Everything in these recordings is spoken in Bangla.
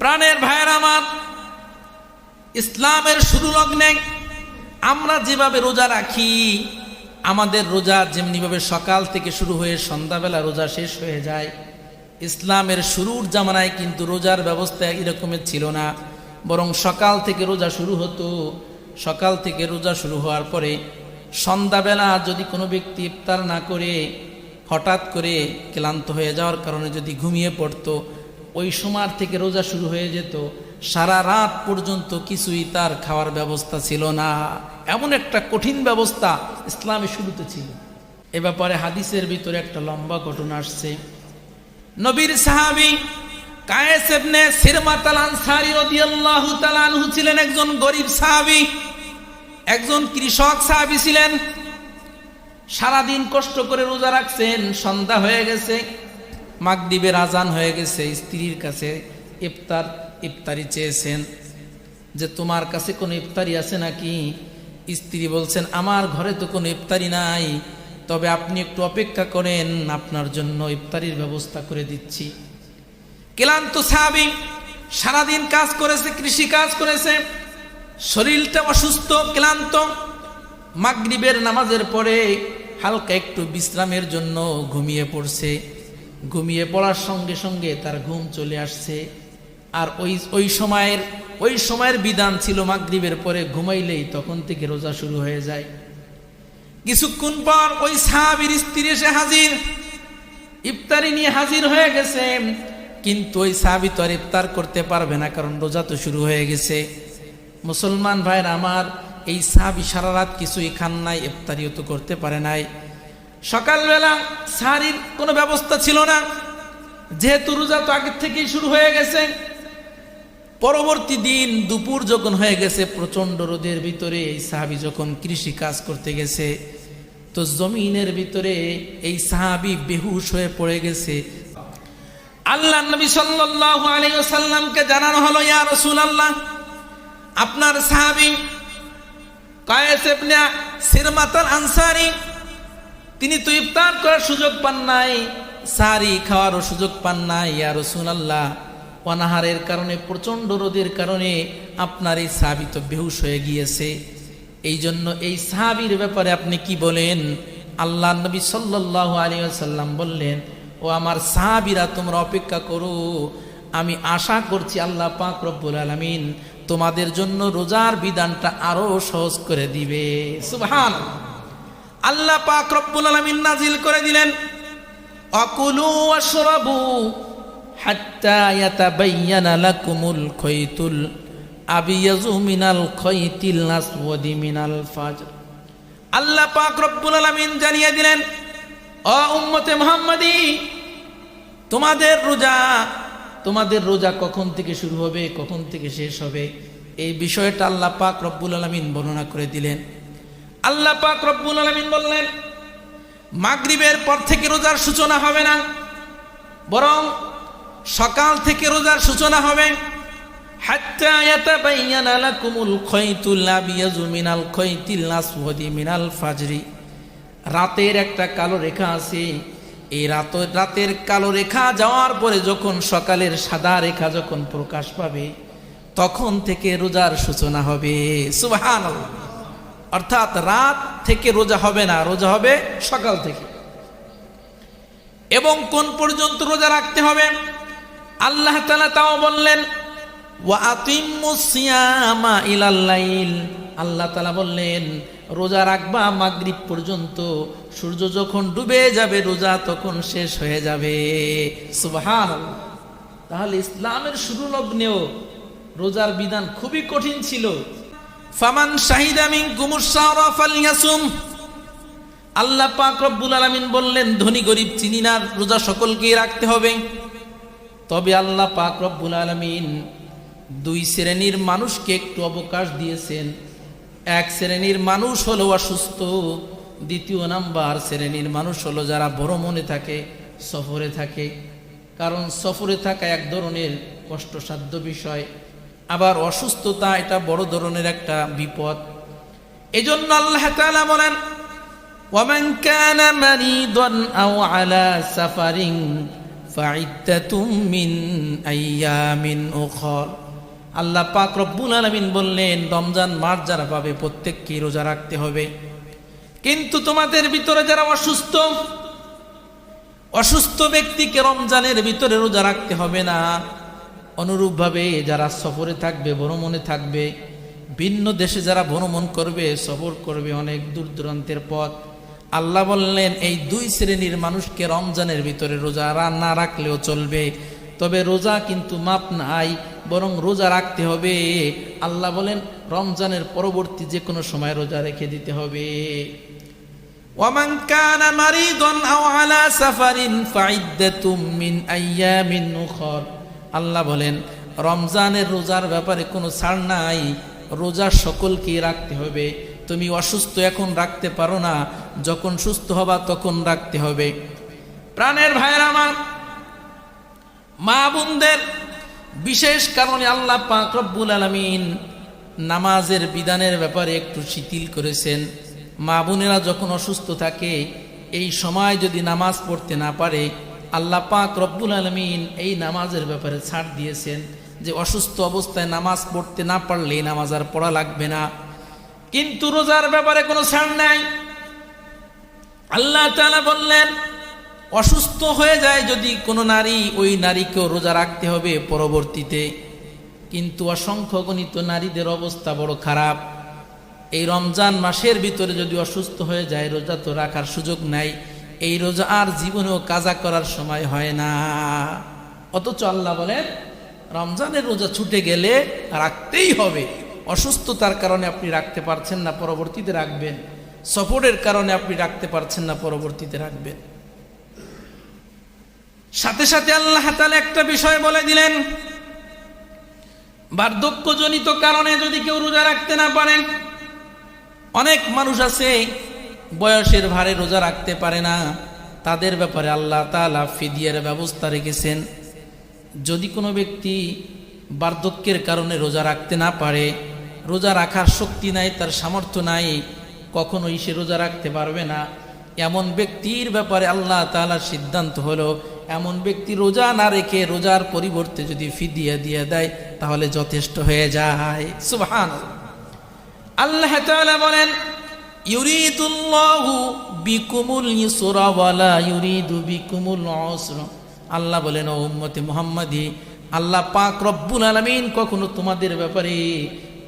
প্রাণের ভাইয়ের আমার, ইসলামের শুরু লগ্নে আমরা যেভাবে রোজা রাখি, আমাদের রোজা যেমনিভাবে সকাল থেকে শুরু হয়ে সন্ধ্যাবেলা রোজা শেষ হয়ে যায়, ইসলামের শুরুর জামানায় কিন্তু রোজার ব্যবস্থা এরকমের ছিল না। বরং সকাল থেকে রোজা শুরু হতো। সকাল থেকে রোজা শুরু হওয়ার পরে সন্ধ্যাবেলা যদি কোনো ব্যক্তি ইফতার না করে, হঠাৎ করে ক্লান্ত হয়ে যাওয়ার কারণে যদি ঘুমিয়ে পড়তো ওই সময় থেকে রোজা শুরু হয়ে যেত। সারা রাত পর্যন্ত কিছুই তার খাওয়ার ব্যবস্থা ছিল না। এমন একটা কঠিন ব্যবস্থা ইসলামে শুরুতে ছিল। এ ব্যাপারে হাদিসের ভিতরে একটা লম্বা ঘটনা আসছে। নবীর সাহাবী কায়েস ইবনে সিরমাতাল আনসারী রাদিয়াল্লাহু তাআলা ছিলেন একজন গরিব সাহাবী। একজন কৃষক সাহাবী ছিলেন। সারাদিন কষ্ট করে রোজা রাখছেন, সন্ধ্যা হয়ে গেছে। মাগরিবের আজান হয়ে গেছে, স্ত্রীর কাছে ইফতার, ইফতারি চেয়েছেন। যে তোমার কাছে কোনো ইফতারি আছে নাকি? স্ত্রী বলছেন, আমার ঘরে তো কোনো ইফতারি নাই। তবে আপনি একটু অপেক্ষা করেন, আপনার জন্য ইফতারির ব্যবস্থা করে দিচ্ছি। ক্লান্ত সাহাবি সারাদিন কাজ করেছে, কৃষি কাজ করেছে। শরীরটা অসুস্থ, ক্লান্ত। মাগরিবের নামাজের পরে হালকা একটু বিশ্রামের জন্য ঘুমিয়ে পড়ছে। ঘুমিয়ে পড়ার সঙ্গে সঙ্গে তার ঘুম চলে আসছে। আর ওই ওই সময়ের ওই সময়ের বিধান ছিল মাগরিবের পরে ঘুমাইলেই তখন থেকে রোজা শুরু হয়ে যায়। কিছুক্ষণ পর ওই সাহাবির স্ত্রী এসে হাজির। ইফতারি নিয়ে হাজির হয়ে গেছে। কিন্তু ওই সাহাবি তো আর ইফতার করতে পারবে না, কারণ রোজা তো শুরু হয়ে গেছে। মুসলমান ভাইয়ের আমার এই সাহাবি সারা রাত কিছুই খান নাই, ইফতারিও তো করতে পারে নাই। সকালবেলা সাহারির কোনো ব্যবস্থা ছিল না। যেহেতু রোজা তো আগের থেকেই শুরু হয়ে গেছে। পরবর্তী দিন দুপুর যখন হয়ে গেছে, প্রচণ্ড রোদের ভিতরে এই সাহাবি যখন কৃষি কাজ করতে গেছে, তো জমিনের ভিতরে এই সাহাবি বেহুশ হয়ে পড়ে গেছে। আল্লাহ নবী আলাইহি জানানো হলো, ইয়া আল্লাহ আপনার সাহাবী কায়েস সিরমাতাল আনসারী তিনি তো ইফতার করার সুযোগ পান নাই, সারি খাওয়ারও সুযোগ পান নাই, ইয়া রাসূলুল্লাহ। অনাহারের কারণে, প্রচণ্ড রোদের কারণে আপনার এই সাহাবি তো বেহুশ হয়ে গিয়েছে। এই জন্য এই সাহাবির ব্যাপারে আপনি কি বলেন? আল্লাহ নবী সাল্লাল্লাহু আলাইহি ওয়াসাল্লাম বললেন, ও আমার সাহাবিরা তোমরা অপেক্ষা করো। আমি আশা করছি আল্লাহ পাক রব্বুল আলামিন তোমাদের জন্য রোজার বিধানটা আরও সহজ করে দিবে। সুবহান আল্লাহ পাক রব্বুল আলামিন নাজিল করে দিলেন, অকুলু ওয়াশরাবু হাত্তা ইয়াতাবায়্যানা লাকুমুল খাইতুল আবিয়াজু মিনাল খাইতিল আসওয়াদি মিনাল ফাজর। আল্লাহ পাক রব্বুল আলামিন জানিয়ে দিলেন, ও উম্মতে মুহাম্মাদি, তোমাদের রোজা তোমাদের রোজা কখন থেকে শুরু হবে, কখন থেকে শেষ হবে? এই বিষয়টা আল্লাহ পাক রব্বুল আলামিন বর্ণনা করে দিলেন। আল্লাহ পাক রব্বুল আলামিন বললেন, মাগরিবের পর থেকে রোজার সূচনা হবে না, বরং সকাল থেকে রোজার সূচনা হবে। রাতের একটা কালো রেখা আছে, এই রাত, রাতের কালো রেখা যাওয়ার পরে যখন সকালের সাদা রেখা যখন প্রকাশ পাবে, তখন থেকে রোজার সূচনা হবে। সুবহান অর্থাৎ রাত থেকে রোজা হবে না, রোজা হবে সকাল থেকে। এবং কোন পর্যন্ত রোজা রাখতে হবে? আল্লাহ তালা তাও বললেন আল্লাহ তালা বললেন, রোজা রাখবা মাগরিব পর্যন্ত, সূর্য যখন ডুবে যাবে, রোজা তখন শেষ হয়ে যাবে। সুবহান তাহলে ইসলামের শুরু লগ্নেও রোজার বিধান খুবই কঠিন ছিল। ফামান শাহিদামিন কুমুসারা ফালিয়াসুম। আল্লাহ পাক রব্বুল আলামিন বললেন, ধনী গরিব চিনি না, রোজা সকলকেই রাখতে হবে। তবে আল্লাহ পাক রব্বুল আলামিন দুই শ্রেণির মানুষকে একটু অবকাশ দিয়েছেন। এক শ্রেণির মানুষ হলো অসুস্থ, দ্বিতীয় নাম্বার শ্রেণির মানুষ হলো যারা বড় মনে থাকে, সফরে থাকে। কারণ সফরে থাকা এক ধরনের কষ্টসাধ্য বিষয়। আবার অসুস্থতা এটা বড় ধরনের একটা বিপদ এজন্য আল্লাহ তাআলা বলেন ومن كان مريضا أو على سفر ফাইদ্দাতুম মিন আইয়ামিন উখর আল্লাহ পাক রব্বুল আলামিন বললেন রমজান মাস যারা পাবে প্রত্যেককে রোজা রাখতে হবে কিন্তু তোমাদের ভিতরে যারা অসুস্থ অসুস্থ ব্যক্তিকে রমজানের ভিতরে রোজা রাখতে হবে না অনুরূপভাবে যারা সফরে থাকবে ভ্রমণে থাকবে ভিন্ন দেশে যারা ভ্রমণ করবে সফর করবে অনেক দূর দূরান্তের পথ আল্লাহ বললেন এই দুই শ্রেণীর মানুষকে রমজানের ভিতরে রোজা রা- না রাখলেও চলবে তবে রোজা কিন্তু মাপ নাই বরং রোজা রাখতে হবে আল্লাহ বলেন রমজানের পরবর্তী যে কোনো সময় রোজা রেখে দিতে হবে ومن كان مريضا أو على سفر فعدة من أيام أخر আল্লাহ বলেন, রমজানের রোজার ব্যাপারে কোনো ছাড় নাই রোজা সকলকেই রাখতে হবে। তুমি অসুস্থ এখন রাখতে পারো না, যখন সুস্থ হবা তখন রাখতে হবে। প্রাণের ভাইয়ের আমার, মা বোনদের বিশেষ কারণে আল্লাহ পাক রব্বুল আলমিন নামাজের বিধানের ব্যাপারে একটু শিথিল করেছেন। মা বোনেরা যখন অসুস্থ থাকে, এই সময় যদি নামাজ পড়তে না পারে আল্লাহ পাক রব্বুল আলমিন এই নামাজের ব্যাপারে ছাড় দিয়েছেন যে অসুস্থ অবস্থায় নামাজ পড়তে না পারলে নামাজ আর পড়া লাগবে না। কিন্তু রোজার ব্যাপারে কোনো ছাড় নাই। আল্লাহ তাআলা বললেন, অসুস্থ হয়ে যায় যদি কোনো নারী, ওই নারীকেও রোজা রাখতে হবে পরবর্তীতে। কিন্তু অসংখ্য গণিত নারীদের অবস্থা বড় খারাপ। এই রমজান মাসের ভিতরে যদি অসুস্থ হয়ে যায়, রোজা তো রাখার সুযোগ নাই। এই রোজা আর জীবনেও কাজা করার সময় হয় না। অথচ আল্লাহ বলেন, রমজানের রোজা ছুটে গেলে রাখতেই হবে। অসুস্থতার কারণে আপনি রাখতে পারছেন না, পরবর্তীতে রাখবেন। সফরের কারণে আপনি রাখতে পারছেন না, পরবর্তীতে রাখবেন। সাথে সাথে আল্লাহ তাআলা একটা বিষয় বলে দিলেন, বার্ধক্যজনিত কারণে যদি কেউ রোজা রাখতে না পারেন অনেক মানুষ আছে বয়সের ভারে রোজা রাখতে পারে না। তাদের ব্যাপারে আল্লাহ তাআলা ফিদিয়ার ব্যবস্থা রেখেছেন। যদি কোনো ব্যক্তি বার্ধক্যের কারণে রোজা রাখতে না পারে, রোজা রাখার শক্তি নাই, তার সামর্থ্য নাই, কখনোই সে রোজা রাখতে পারবে না। এমন ব্যক্তির ব্যাপারে আল্লাহ তাআলার সিদ্ধান্ত হলো, এমন ব্যক্তি রোজা না রেখে রোজার পরিবর্তে যদি ফিদিয়া দিয়ে দেয়, তাহলে যথেষ্ট হয়ে যায়। সুবহান আল্লাহ বলেন বিকুমুল বিকুমুল আল্লাহ বলেন, ও উম্মতে মুহাম্মাদি, আল্লাহ পাক রব্বুল আলামিন কখনো তোমাদের ব্যাপারে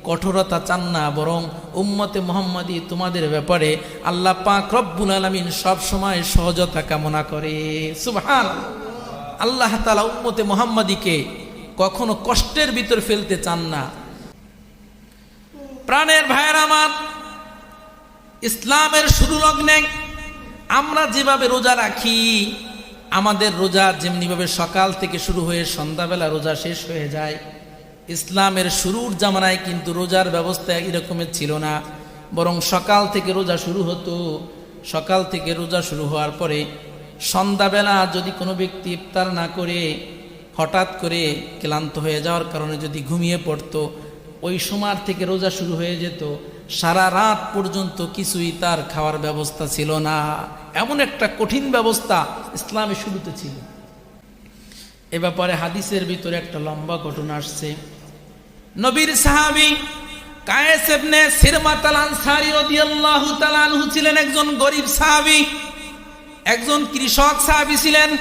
কঠোরতা চান না, বরং উম্মতে মুহাম্মাদি তোমাদের ব্যাপারে আল্লাহ পাক রব্বুল আলামিন সব সময় সহজতা কামনা করে। সুবহান আল্লাহ তালা উম্মতে মুহাম্মাদিকে কখনো কষ্টের ভিতর ফেলতে চান না। প্রাণের ভাইয়ের আমার ইসলামের শুরু লগ্নে আমরা যেভাবে রোজা রাখি, আমাদের রোজা যেমনিভাবে সকাল থেকে শুরু হয়ে সন্ধ্যাবেলা রোজা শেষ হয়ে যায়, ইসলামের শুরুর জামানায় কিন্তু রোজার ব্যবস্থা এরকমের ছিল না। বরং সকাল থেকে রোজা শুরু হতো। সকাল থেকে রোজা শুরু হওয়ার পরে সন্ধ্যাবেলা যদি কোনো ব্যক্তি ইফতার না করে, হঠাৎ করে ক্লান্ত হয়ে যাওয়ার কারণে যদি ঘুমিয়ে পড়তো, ওই সময় থেকে রোজা শুরু হয়ে যেত। সারা রাত পর্যন্ত কিছুই তার খাওয়ার ব্যবস্থা ছিল না। এমন একটা কঠিন ব্যবস্থা ইসলামে শুরুতে ছিল। এ ব্যাপারে হাদিসের ভিতরে একটা লম্বা ঘটনা আসছে। নবীর সাহাবি কায়েস ইবনে সিরমাতাল আনসারী রাদিয়াল্লাহু তাআলা আনহু ছিলেন একজন গরিব সাহাবী, একজন কৃষক সাহাবী ছিলেন।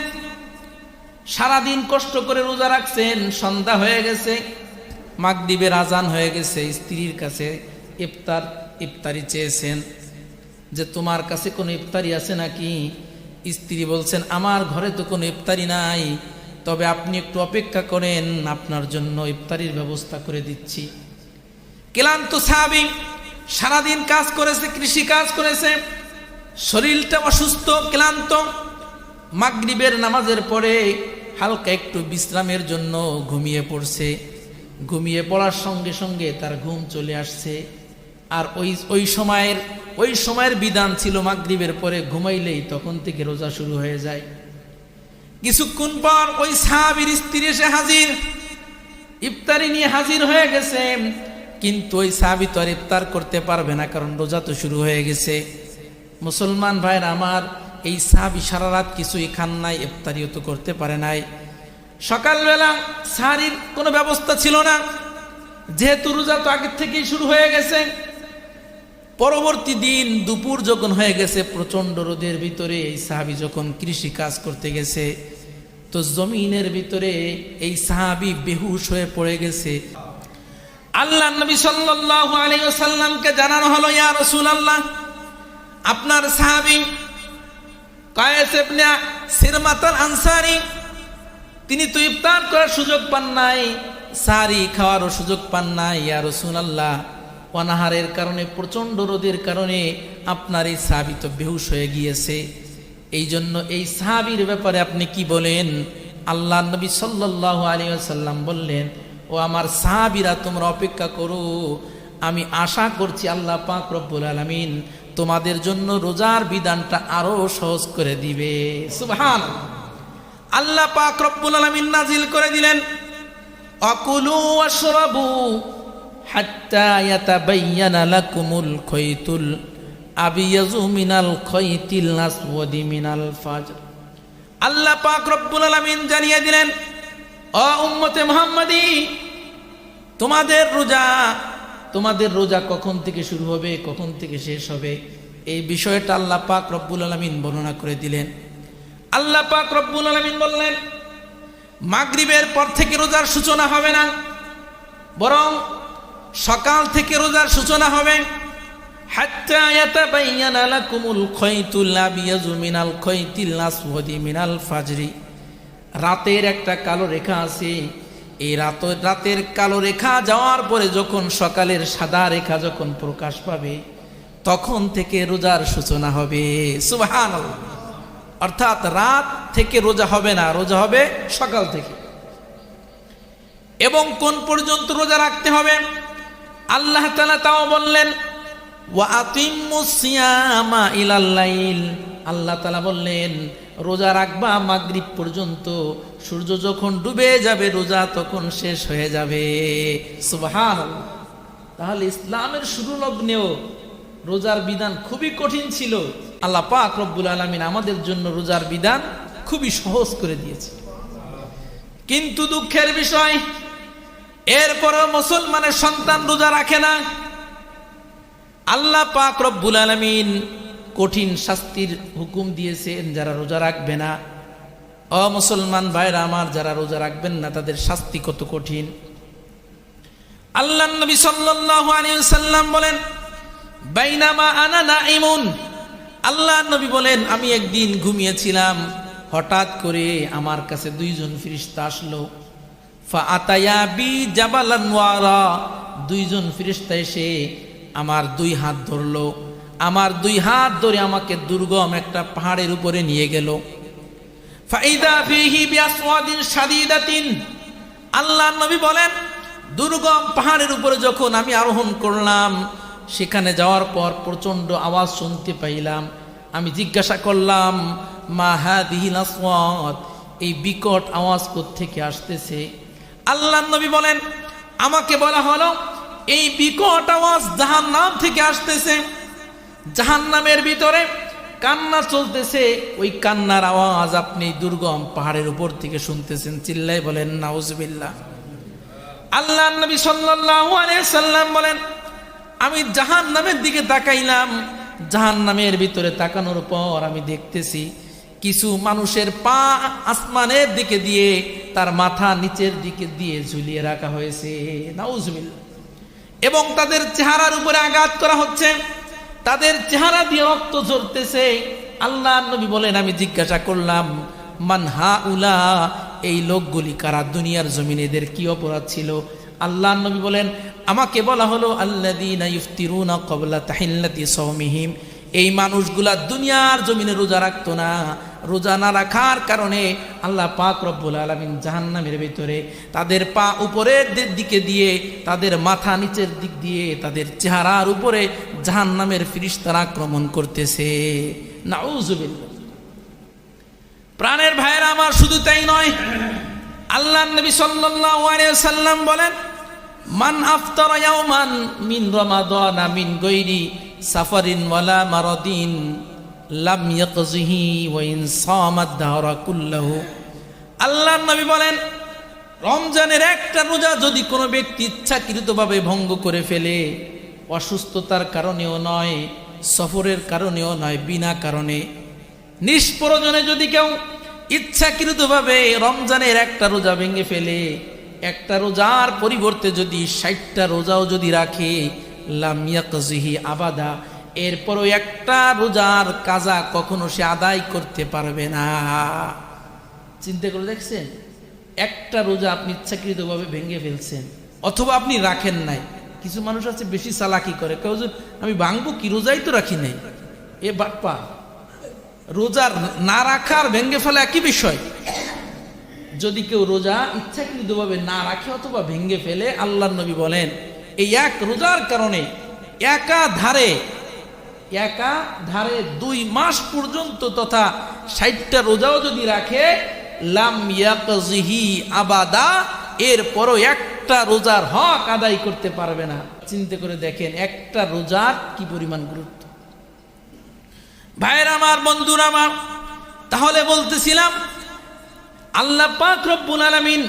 সারাদিন কষ্ট করে রোজা রাখছেন, সন্ধ্যা হয়ে গেছে, মাগরিবের আজান হয়ে গেছে, স্ত্রীর কাছে ইফতার, ইফতারি চেয়েছেন। যে তোমার কাছে কোনো ইফতারি আছে নাকি? স্ত্রী বলছেন, আমার ঘরে তো কোনো ইফতারি নাই। তবে আপনি একটু অপেক্ষা করেন, আপনার জন্য ইফতারির ব্যবস্থা করে দিচ্ছি। ক্লান্ত সাহাবি সারাদিন কাজ করেছে, কৃষি কাজ করেছে। শরীরটা অসুস্থ, ক্লান্ত। মাগরিবের নামাজের পরে হালকা একটু বিশ্রামের জন্য ঘুমিয়ে পড়ছে। ঘুমিয়ে পড়ার সঙ্গে সঙ্গে তার ঘুম চলে আসছে। আর ওই ওই সময়ের ওই সময়ের বিধান ছিল মাগরিবের পরে ঘুমাইলেই তখন থেকে রোজা শুরু হয়ে যায়। কিছুক্ষণ পর ওই সাহাবির স্ত্রী এসে হাজির। ইফতারি নিয়ে হাজির হয়ে গেছে। কিন্তু ওই সাহাবি তো আর ইফতার করতে পারবে না, কারণ রোজা তো শুরু হয়ে গেছে। মুসলমান ভাইয়ের আমার এই সাহাবি সারা রাত কিছুই খান নাই, ইফতারিও তো করতে পারে নাই। সকালবেলা সাহারির কোনো ব্যবস্থা ছিল না। যেহেতু রোজা তো আগের থেকেই শুরু হয়ে গেছে পরবর্তী দিন দুপুর যখন হয়ে গেছে, প্রচণ্ড রোদের ভিতরে এই সাহাবি যখন কৃষি কাজ করতে গেছে, তো জমিনের ভিতরে এই সাহাবি বেহুশ হয়ে পড়ে গেছে। আল্লাহ নবী সাল্লাল্লাহু আলাইহি ওয়াসাল্লামকে জানানো হলো, ইয়া রসুল আল্লাহ আপনার সাহাবী কায়েস ইবনে সিরমাতাল আনসারী তিনি তো ইফতার করার সুযোগ পান নাই, সারি খাওয়ারও সুযোগ পান নাই, ইয়া রাসূলুল্লাহ। অনাহারের কারণে, প্রচণ্ড রোদের কারণে আপনার এই সাহাবি তো বেহুশ হয়ে গিয়েছে। এই জন্য এই সাহাবির ব্যাপারে আপনি কি বলেন? আল্লাহ নবী সাল্লাল্লাহু আলাইহি ওয়াসাল্লাম বললেন, ও আমার সাহাবিরা, তোমরা অপেক্ষা করো। আমি আশা করছি আল্লাহ পাক রব্বুল আলামিন তোমাদের জন্য রোজার বিধানটা আরও সহজ করে দিবে। সুবহান আল্লাহ পাক রব্বুল আলামিন নাজিল করে দিলেন, অকুলু ওয়াশরাবু হাত্তা ইয়াতাবায়্যানা লাকুমুল খাইতুল আবিয়াজু মিনাল খাইতিল আসওয়াদি মিনাল ফাজর। আল্লাহ পাক রব্বুল আলামিন জানিয়ে দিলেন, ও উম্মতে মুহাম্মাদি, তোমাদের রোজা তোমাদের রোজা কখন থেকে শুরু হবে, কখন থেকে শেষ হবে? এই বিষয়টা আল্লাহ পাক রব্বুল আলামিন বর্ণনা করে দিলেন। আল্লাহ পাক রব্বুল আলামিন বললেন, মাগরিবের পর থেকে রোজার সূচনা হবে না, বরং সকাল থেকে রোজার সূচনা হবে। রাতের একটা কালো রেখা আছে। এই রাত, রাতের কালো রেখা যাওয়ার পরে যখন সকালের সাদা রেখা যখন প্রকাশ পাবে, তখন থেকে রোজার সূচনা হবে। সুবহান অর্থাৎ রাত থেকে রোজা হবে না, রোজা হবে সকাল থেকে। এবং কোন পর্যন্ত রোজা রাখতে হবে? আল্লাহ তালা তাও বললেন আল্লাহ তালা বললেন, রোজা রাখবা মাগরিব পর্যন্ত। সূর্য যখন ডুবে যাবে, রোজা তখন শেষ হয়ে যাবে। তাহলে ইসলামের শুরু লগ্নেও রোজার বিধান খুবই কঠিন ছিল। আল্লাহ পাক রব্বুল আলমিন আমাদের জন্য রোজার বিধান খুবই সহজ করে দিয়েছে। কিন্তু দুঃখের বিষয় এরপরও মুসলমানের সন্তান রোজা রাখে না। আল্লাহ পাক রব্বুল আলমিন কঠিন শাস্তির হুকুম দিয়েছেন, যারা রোজা রাখবে না। অ মুসলমান ভাইরা আমার, যারা রোজা রাখবেন না, তাদের শাস্তি কত কঠিন। আল্লাহ নবী সাল্লাম বলেন, বাইনামা আনা নাইমুন আল্লাহ নবী বলেন, আমি একদিন ঘুমিয়েছিলাম, হঠাৎ করে আমার কাছে দুইজন ফিরিস্তা আসলো। ফা আতায়া বি জাবালান ওয়ারা। দুইজন ফিরিস্তা এসে আমার দুই হাত ধরলো। আমার দুই হাত ধরে আমাকে দুর্গম একটা পাহাড়ের উপরে নিয়ে গেল। ফাইদা ফিহি বিয়াসওয়াদিন শাদীদাতিন। আল্লাহ নবী বলেন, দুর্গম পাহাড়ের উপরে যখন আমি আরোহণ করলাম, সেখানে যাওয়ার পর প্রচণ্ড আওয়াজ শুনতে পাইলাম। আমি জিজ্ঞাসা করলাম, মা হাদিহিল আসওয়াদ? এই বিকট আওয়াজ থেকে আসতেছে? আল্লাহ নবী বলেন, আমাকে বলা হলো, এই বিকট আওয়াজ জাহান নাম থেকে আসতেছে। জাহান নামের ভিতরে কান্না চলতেছে, ওই কান্নার আওয়াজ আপনি দুর্গম পাহাড়ের উপর থেকে শুনতেছেন চিল্লাই বলেন, নাউজবিল্লাহ। আল্লাহ নবী সাল্লাম বলেন, আমি জাহান নামের দিকে তাকাইলাম জাহান নামের ভিতরে তাকানোর পর আমি দেখতেছি, কিছু মানুষের পা আসমানের দিকে দিয়ে তার মাথা নিচের দিকে দিয়ে ঝুলিয়ে রাখা হয়েছে। এবং তাদের চেহারার উপরে আঘাত করা হচ্ছে। তাদের চেহারা দিয়ে রক্ত ঝরতেছে। আল্লাহ নবী বলেন, আমি জিজ্ঞাসা করলাম মানহা উলা এই লোকগুলি কারা? দুনিয়ার জমিনে এদের কি অপরাধ ছিল? আল্লাহ নবী বলেন, আমাকে বলা হলো আল্লাদিনা ইফতিরুনা কবলা তাহিল্লাতি এই মানুষগুলা দুনিয়ার জমিনে রোজা রাখতো না। রোজা না রাখার কারণে আল্লাহ পাক রব্বুল আলমিন জাহান্নামের ভিতরে তাদের পা উপরের দিকে দিয়ে, তাদের মাথা নিচের দিক দিয়ে, তাদের চেহারার উপরে জাহান্নামের ফিরিস্তারা আক্রমণ করতেছে। নাউজুবিল্লাহ প্রাণের ভাইয়েরা, আমার শুধু তাই নয়, আল্লাহ নবী সাল্লাম বলেন, মান আফতার মিন রমাদান মিন গৈরি সাফারিন ওয়ালা মারাদিন লাম ইয়াকজিহি ওয়া ইন সামাদ দাহরা কুল্লাহু। আল্লাহর নবী বলেন, রমজানের একটা রোজা যদি কোনো ব্যক্তি ইচ্ছাকৃতভাবে ভঙ্গ করে ফেলে, অসুস্থতার কারণেও নয়, সফরের কারণেও নয়, বিনা কারণে। নিষ্প্রয়োজনে যদি কেউ ইচ্ছাকৃতভাবে রমজানের একটা রোজা ভেঙে ফেলে, একটা রোজার পরিবর্তে যদি ষাটটা রোজাও যদি রাখে লামিয়াকজিহি আবাদা এরপরও একটা রোজার কাজা কখনো সে আদায় করতে পারবে না। চিন্তা করে দেখছেন? একটা রোজা আপনি ইচ্ছাকৃতভাবে ভেঙে ফেলছেন, অথবা আপনি রাখেন নাই। কিছু মানুষ আছে বেশি চালাকি করে, কেউ আমি ভাঙবো কি? রোজাই তো রাখি নাই। এ বাপ্পা রোজার না রাখার ভেঙে ফেলা একই বিষয়। যদি কেউ রোজা ইচ্ছাকৃতভাবে না রাখে অথবা ভেঙে ফেলে আল্লাহ নবী বলেন, এই এক রোজার কারণে একা ধারে একা ধারে দুই মাস পর্যন্ত তথা ষাটটা রোজাও যদি রাখে, লাম ইয়াকজিহি আবাদা, এরপরও একটা রোজার হক আদায় করতে পারবে না। চিন্তা করে দেখেন, একটা রোজার কি পরিমাণ গুরুত্ব? ভাইয়ের আমার, বন্ধুর আমার, তাহলে বলতেছিলাম, আল্লাহ পাক রব্বুল আলামিন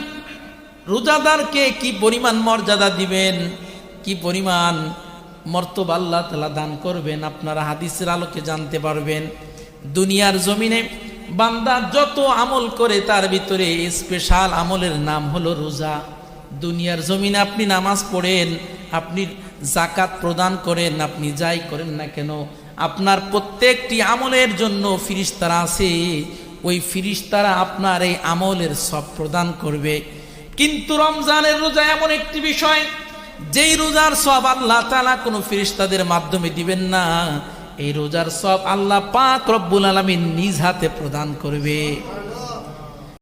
রোজাদারকে কি পরিমাণ মর্যাদা দিবেন, কি পরিমাণ মর্তব আল্লাহ তালা দান করবেন, আপনারা হাদিসের আলোকে জানতে পারবেন। দুনিয়ার জমিনে বান্দা যত আমল করে, তার ভিতরে স্পেশাল আমলের নাম হলো রোজা। দুনিয়ার জমিনে আপনি নামাজ পড়েন, আপনি জাকাত প্রদান করেন, আপনি যাই করেন না কেন, আপনার প্রত্যেকটি আমলের জন্য ফিরিস্তারা আছে। ওই ফিরিস্তারা আপনার এই আমলের সব প্রদান করবে। কিন্তু রমজানের রোজা এমন একটি বিষয় যেই রোজার সব আল্লাহ তালা কোনো ফিরিস্তাদের মাধ্যমে দিবেন না, এই রোজার সব আল্লাহ পাক রব্বুল আলমী নিজ হাতে প্রদান করবে।